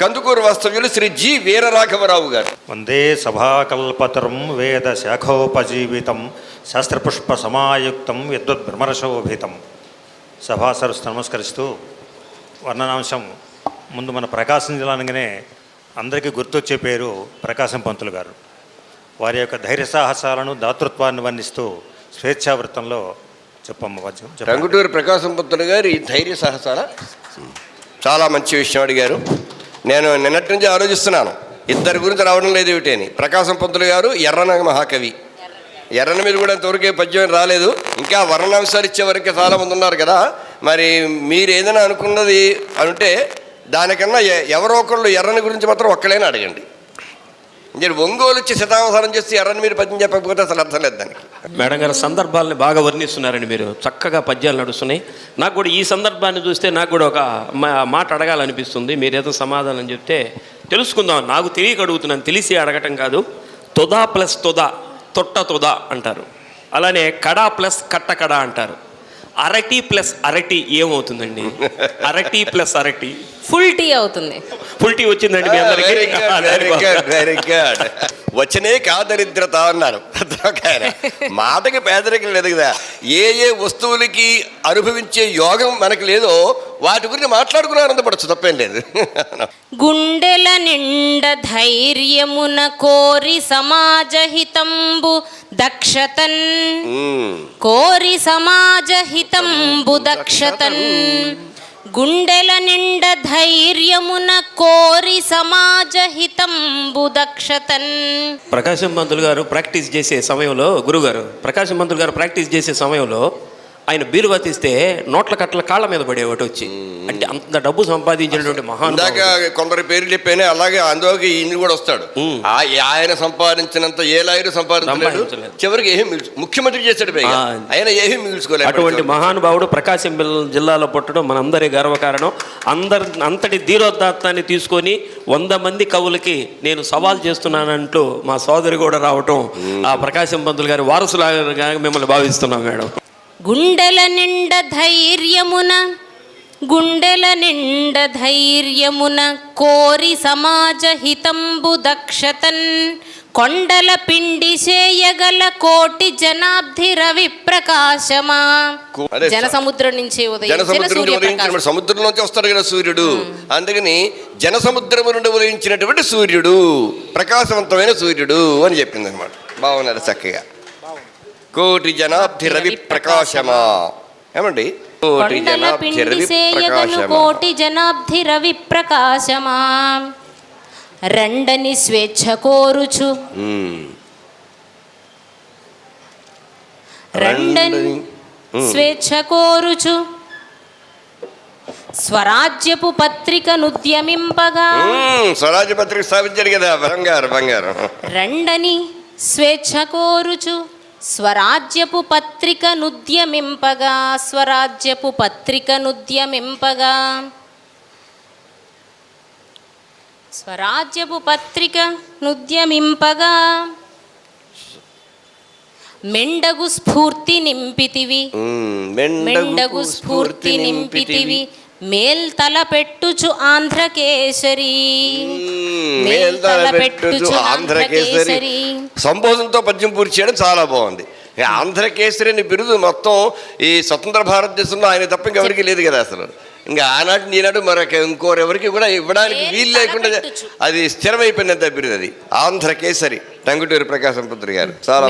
కందుకూరు వాస్తవ్యులు శ్రీ జి వీరరాఘవరావు గారు. వందే సభాకల్పతరం వేద శాఖోపజీవితం శాస్త్రపుష్ప సమాయుక్తం విద్వద్భ్రమరశోభితం సభాసరస్సు నమస్కరిస్తూ వర్ణనాంశం ముందు మన ప్రకాశం జిల్లా అనగానే అందరికీ గుర్తొచ్చే పేరు ప్రకాశం పంతులు గారు. వారి యొక్క ధైర్య సాహసాలను దాతృత్వాన్ని వర్ణిస్తూ స్వేచ్ఛావృత్తంలో చెప్పమ్మ చెప్పండి. రంగుటూరు ప్రకాశం పుత్రుడు గారి ధైర్య సాహసాల చాలా మంచి విషయం అడిగారు. నేను నిన్నటి నుంచి ఆలోచిస్తున్నాను. ఇద్దరి గురించి రావడం లేదు ఏమిటి అని. ప్రకాశం పంతులు గారు ఎర్రన మహాకవి. ఎర్రన మీద కూడా ఇంతవరకే పద్యం రాలేదు. ఇంకా వర్ణాంశాలు ఇచ్చే వరకు చాలామంది ఉన్నారు కదా. మరి మీరు ఏదైనా అనుకున్నది అంటే దానికన్నా ఎ- ఎవరో ఒకళ్ళు ఎర్రని గురించి మాత్రం ఒక్కలేని అడగండి. నేను ఒంగోలు వచ్చి శతావసరం చేసి ఎర్రని మీరు పద్యం చెప్పకపోతే అసలు అర్థం లేదు దానికి. మేడం గారు సందర్భాలని బాగా వర్ణిస్తున్నారండి మీరు. చక్కగా పద్యాలు నడుస్తున్నాయి. నాకు కూడా ఈ సందర్భాన్ని చూస్తే నాకు కూడా ఒక మా- మాట అడగాలనిపిస్తుంది. మీరు ఏదో సమాధానం చెప్తే తెలుసుకుందాం. నాకు తెలియక అడుగుతున్నాను. తెలిసి అడగటం కాదు. తొదా ప్లస్ తొదా తొట్ట తొదా అంటారు. అలానే కడా ప్లస్ కట్ట కడ అంటారు. అరటి ప్లస్ అరటి ఏమవుతుందండి? అరటి ప్లస్ అరటి. ఫుల్ టీ అవుతుంది. ఫుల్ టీ వచ్చిందండి మీ అందరికీ? వెరీ గుడ్ వెరీ గుడ్ వచ్చనే కాదరిద్రత అన్నారు. మాటకి పేదరికం లేదు కదా. ఏ ఏ వస్తువులకి అనుభవించే యోగం మనకు లేదో వాటి గురించి మాట్లాడుకుని ఆనందపడచ్చు తప్పేం లేదు. గుండెల నిండ ధైర్యమున కోరి సమాజహితంబు దక్షతన్. కోరి సమాజహితంబు దక్షతన్ గుండెల నిండ ధైర్యమున కోరి సమాజహితంబు దక్షతన్ ప్రకాశం పంతులు గారు ప్రాక్టీస్ చేసే సమయంలో గురుగారు ప్రకాశం పంతులు గారు ప్రాక్టీస్ చేసే సమయంలో ఆయన బీరువా తీస్తే నోట్ల కట్టల కాళ్ళ మీద పడేవాటి వచ్చి. అంటే అంత డబ్బు సంపాదించినటువంటి మహాన్ కొందరి పేర్లు చెప్పానే అలాగే అందులోకి ఈయన కూడా వస్తాడు. ఆయన సంపాదించినంత ఏ లాయరు సంపాదించలేదు. చివరికి ఏమీ ముఖ్యమంత్రి చేశాడు. ఆయన ఏమీ మిగుల్చుకోలేదు అటువంటి మహానుభావుడు ప్రకాశం జిల్లాలో పుట్టడం మనందరి గర్వకారణం అందరి అంతటి ధీరోదాత్తాన్ని తీసుకొని వంద మంది కవులకి నేను సవాల్ చేస్తున్నానంటూ మా సోదరి కూడా రావటం ఆ ప్రకాశం పంతులు గారి వారసులాగా మిమ్మల్ని భావిస్తున్నాం మేడం. గుండెల నిండ ధైర్యమున గుండెల నిండ ధైర్యమున కోరి సమాజహితంబు దక్షతన్ కొండల పిండి చేయగల కోటి జనాబ్ది రవి ప్రకాశమా? జన సముద్రం నుంచి ఉదయం. జన సముద్రం నుండి ఉదయించిన సముద్రం నుంచి వస్తాడు కదా సూర్యుడు. అందుకని జన సముద్రము నుండి ఉదయించినటువంటి సూర్యుడు ప్రకాశవంతమైన సూర్యుడు అని చెప్పింది అనమాట బాగున్నారు చక్కగా? కోటి జనాబ్ది రవి ప్రకాశమా ఏమండి? కోటి పిండి రవి ప్రకాశమా కోటి జనాబ్ది రవి ప్రకాశమా రెండని స్వేచ్ఛ కోరుచు. రెండని స్వేచ్ఛ కోరుచు. స్వరాజ్యపు పత్రిక నుద్యమింపగా. మ్మ్. స్వరాజ్య పత్రిక స్థాపించాడు కదా బంగారు బంగారు. రెండని స్వేచ్ఛ కోరుచు. స్వరాజ్యపు పత్రిక నుద్యమింపగా స్వరాజ్యపు పత్రిక నుద్యమింపగా. స్వరాజ్యపు పత్రిక నుద్యమింపగా. మెండగు స్ఫూర్తి నింపితివి. మెండగు స్ఫూర్తి నింపితివి. మేల్ తల పెట్టుచు ఆంధ్రకేసరి. ఆంధ్రకేసరి. సంబోధనతో పద్యం పూర్తి చేయడం చాలా బాగుంది ఆంధ్రకేసరి అనే బిరుదు మొత్తం ఈ స్వతంత్ర భారతదేశంలో ఆయన తప్ప ఇంకెవరికి లేదు కదా అసలు ఇంకా ఆనాటి ఈనాడు మరొక ఇంకోరెవరికి కూడా ఇవ్వడానికి వీలు లేకుండా. అది స్థిరమైపోయినంత బిరుదు అది ఆంధ్రకేసరి టంగుటూరి ప్రకాశం పుత్రి గారు చాలా.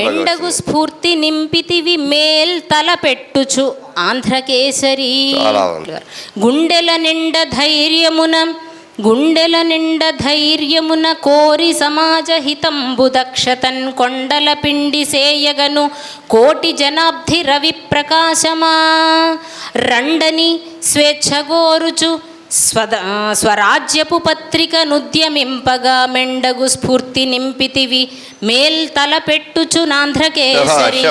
స్ఫూర్తి నింపితివి మేల్ తల పెట్టుచు ఆంధ్రకేసరి చాలా బాగుంది. గుండెల నిండ ధైర్యమున గుండెల నిండ ధైర్యమున కోరి సమాజ హితంబు దక్షతన్ కొండల పిండి సేయగను కోటి జనాబ్ధి రవి ప్రకాశమా. రండని స్వేచ్ఛగోరుచు స్వద స్వరాజ్యపు పత్రిక నుద్యమింపగా మెండగు స్ఫూర్తి నింపితివి. మేల్ తల పెట్టుచు నాంధ్రకేసరి